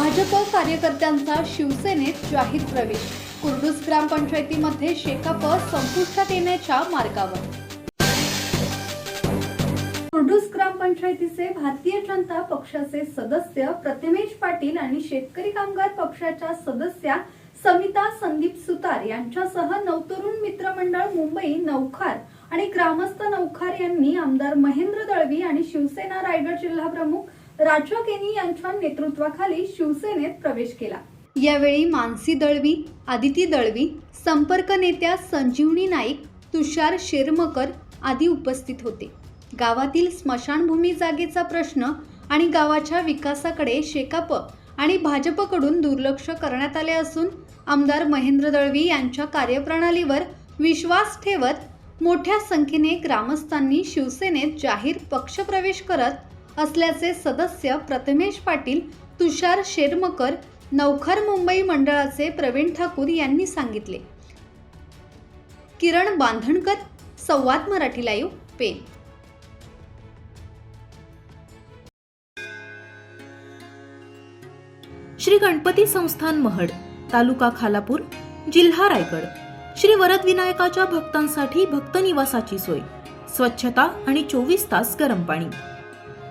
भाजप कार्यकर्त्यांचा शिवसेनेत जाहीर प्रवेश. कुर्डूस ग्रामपंचायतीमध्ये शेकाप संपुष्टात येण्याच्या मार्गावर. कुर्डूस ग्रामपंचायतीचे भारतीय जनता पक्षाचे सदस्य प्रथमेश पाटील आणि शेतकरी कामगार पक्षाच्या सदस्या समिता संदीप सुतार यांच्यासह नवतरुण मित्रमंडळ मुंबई नौखार आणि ग्रामस्थ नौखार यांनी आमदार महेंद्र दळवी आणि शिवसेना रायगड जिल्हा प्रमुख राजा केनी यांच्या नेतृत्वाखाली शिवसेनेत प्रवेश केला. यावेळी मानसी दळवी आदिती दळवी संपर्क नेत्या संजीवनी नाईक तुषार शेरमकर आदी उपस्थित होते. गावातील स्मशानभूमी जागेचा प्रश्न आणि गावाच्या विकासाकडे शेकाप आणि भाजपकडून दुर्लक्ष करण्यात आले असून आमदार महेंद्र दळवी यांच्या कार्यप्रणालीवर विश्वास ठेवत मोठ्या संख्येने ग्रामस्थांनी शिवसेनेत जाहीर पक्षप्रवेश करत असल्याचे सदस्य प्रथमेश पाटील तुषार शेरमकर नौखर मुंबई मंडळाचे प्रवीण ठाकूर यांनी सांगितले. किरण बांधणकर संवाद मराठी लाईव्ह पेन श्री गणपती संस्थान महड तालुका खालापूर जिल्हा रायगड. श्री वरद विनायकाच्या भक्तांसाठी भक्त निवासाची सोय. स्वच्छता आणि चोवीस तास गरम पाणी.